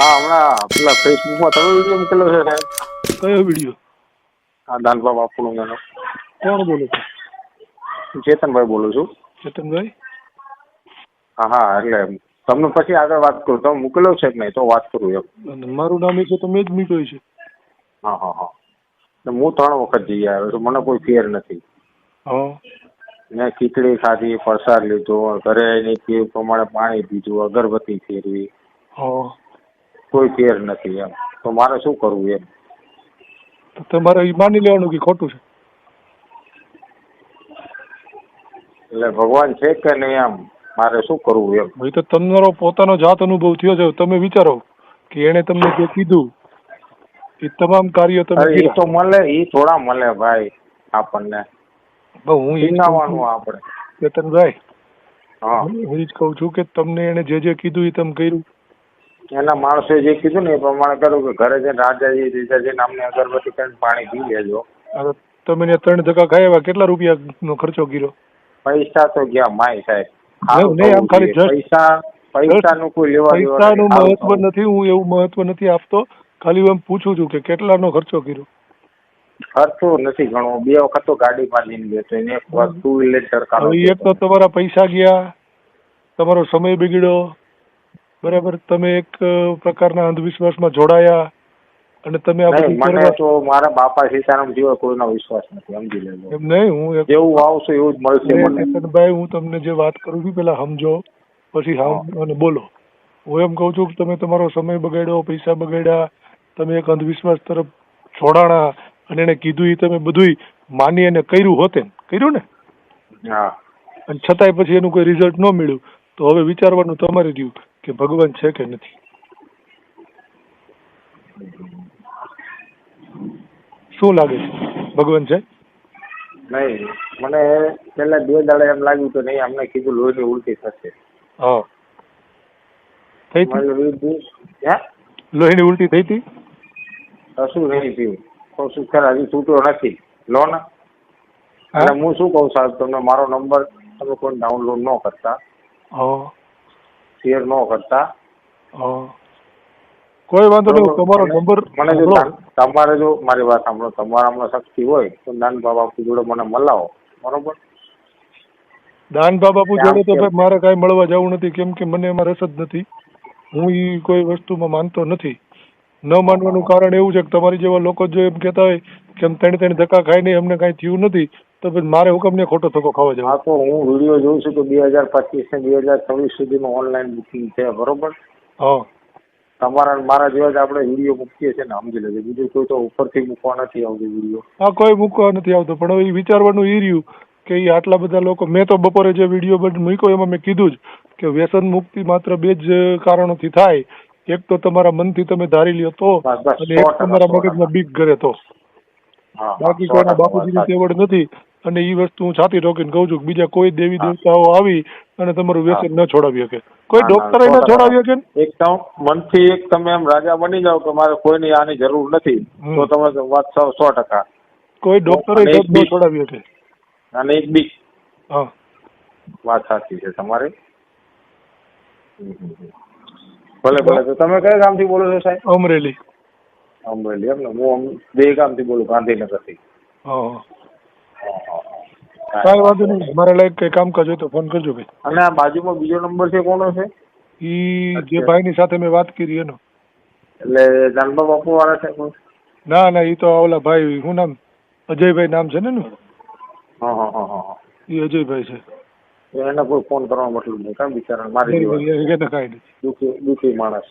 હા હમણાં પેલા ફેસબુકમાં તમે વીડિયો મૂકેલો છે સાહેબ? કયો વીડિયો આ દાનબા બાપુનો મેનો કોણ બોલો છો? ચેતનભાઈ બોલું છું. ચેતનભાઈ? હા હા એટલે તમને પછી આગળ વાત કરું. તમે મૂકેલો છે કે નહીં? તો વાત કરું એમ. મારું નામ એ છે તો મેં જ મીટોય છે. હા હા હા. હું ત્રણ વખત જઈ આવ્યો છું. મને કોઈ ફેર નથી. હા. મેં ખીચડી ખાધી પ્રસાદ લીધો ઘરે એની પીવું પ્રમાણે પાણી પીધું અગરબત્તી ફેરવી. હા. કોઈ ફેર નથી એમ. તો મારે શું કરવું એમ? તમારે એ માની લેવાનું કે ખોટું છે? એટલે ભગવાન છે કે નહીં એમ મારે શું કરવું એમ? ભાઈ તો તમારો પોતાનો જાત અનુભવ થયો છે. તમે વિચારો કે એને તમને જે કીધું એ તમામ કાર્ય તમે એ તો મળે એ થોડા મળે ભાઈ આપણને. હું એ છું, આપણે. ચેતનભાઈ હા. હું એ જ કહું છું કે તમને એને જે જે કીધું એ તમે કર્યું. એના માણસોએ જે કીધું ને એ પ્રમાણે કરું કે ઘરે જઈને રાજાજી જીજાજી નામની અગરબત્તી કરીને પાણી પી લેજો. તમે ને ત્રણ ધક્કા ખાયા કેટલા રૂપિયાનો ખર્ચો કર્યો? પૈસા તો ગયા માય સાહેબ. નહીં, નહીં, આમ ખાલી just- પૈસા પૈસાનું કોઈ લેવા દેવા પૈસાનું નહીં. સારું મહત્વ નથી હું એવું મહત્વ નથી આપતો. ખાલી હું એમ પૂછું છું કે કેટલાનો ખર્ચો કર્યો? ખર્ચો નથી ઘણો. બે વખત તો ગાડી લઈને ગયો તો એને. એક વાર ટુ વ્હીલર હવે એક તો તમારા પૈસા ગયા તમારો સમય બગડ્યો. બરાબર? તમે એક પ્રકારના અંધવિશ્વાસમાં જોડાયા અને તમે આ બધું મને તો મારા બાપા સીતારામ જેવો કોઈનો વિશ્વાસ નથી સમજી લેજો. એમ નહીં હું જેવું વાવશો એવું જ મળશે મને. ચેતનભાઈ હું તમને જે વાત કરું છું પેલા સમજો પછી હા અને બોલો. હું એમ કહું છું કે તમે તમારો સમય બગાડ્યો પૈસા બગાડ્યા તમે એક અંધવિશ્વાસ તરફ જોડાણા અને એને કીધું એ તમે બધુંય માની અને કર્યું હોતે એમ કર્યું ને? હા. અને છતાંય પછી એનું કોઈ રિઝલ્ટ ન મળ્યું. તો હવે વિચારવાનું તમારે રહ્યું. કે ભગવાન છે કે નથી? શું લાગે છે? ભગવાન છે? નહીં. મને પેલા બે દાડા એમ લાગ્યું તો નહીં. અમને કીધું લોહીની ઉલટી થશે. હા. થઈ હતી? લોહીની ઉલટી થઈ હતી? શું નહીં તો શું ખરા? હજી છૂટ્યો નથી. લો ને. અને હું શું કહું સાહેબ તમને? મારો નંબર તમે કોઈ ડાઉનલોડ ન કરતા. હા. શેર ન કરતા કોઈ વાંધો નહીં તમારો નંબર મને જો તમારે જો મારી વાત સાંભળો તમારામાં શક્તિ હોય તો દાન બાપુ જોડે મને મલાવો બરોબર દાન બાપુ જોડે તો ભાઈ મારે કાંઈ મળવા જવું નથી કેમ કે મને એમાં રસ જ નથી હું એ કોઈ વસ્તુમાં માનતો નથી. ન માનવાનું કારણ એવું છે કે તમારી જેવા લોકો જો એમ કહેતા હોય કે એમ ત્રણ ત્રણ ધક્કા ખાઈને અમને કાંઈ થયું નથી તો પછી મારે હુકમને ખોટો થકો ખાવો જોઈએ હા તો હું વીડિયો જોઉં છું કે બે હજાર પચીસ ને બે હજાર છવ્વીસ સુધીનું ઓનલાઈન બુકિંગ છે બરોબર? હા. તમારા મારા જેવા જ આપણે વીડિયો મૂકીએ છીએ ને સમજી લેજો. બીજું કોઈ તો ઉપરથી મૂકવા નથી આવતો વીડિયો. હા કોઈ મૂકવા નથી આવતો. પણ હવે ઈ વિચારવાનું એ રહ્યું કે એ આટલા બધા લોકો મેં તો બપોરે જે વીડિયો મૂક્યો એમાં મેં કીધું જ કે વ્યસન મુક્તિ માત્ર બે જ કારણોથી થાય. એક તો તમારા મનથી તમે ધારી લ્યો તો અને એક તમારા. મગજમાં બીક કરે તો. બાકી કોઈના બાપુજીની વાત નથી. અને એ વસ્તુ હું છાતી ઠોકીને કહું છું કે બીજા કોઈ દેવી દેવતાઓ આવી અને તમારું વ્યસન ન છોડાવી શકે. કોઈ ડોક્ટરે ન છોડાવી શકે. એકદમ મનથી એક તમે એમ રાજા બની જાઓ કે મારે કોઈની આની જરૂર નથી તો તમે વાત સો સો ટકા. કોઈ ડોક્ટરે ન છોડાવી શકે. અને એક બીક. હા. વાત સાચી છે તમારી. ભલે ભલે તો તમે કયા ગામથી બોલો છો સાહેબ? અમરેલી. અમરેલી એમ ને હું બે ગામથી બોલું ગાંધીનગરથી. હા. કાંઈ વાંધો નહીં. મારા લાયક કઈ કામ કરજો તો ફોન કરજો ભાઈ. અને આ બાજુમાં બીજો નંબર છે કોનો છે? ઈ જે. ભાઈની સાથે મેં વાત કરી એનો. એટલે જાનબા બાપુ વાળા છે ના ના ઈ તો ઓલા ભાઈ શું નામ? અજયભાઈ નામ છે ને એનું? હા હા હા હા ઈ અજયભાઈ છે. એને કોઈ ફોન કરવાનો મતલબ નહીં કામ બિચારા મારી એને કાંઈ નથી દુઃખી દુઃખી માણસ.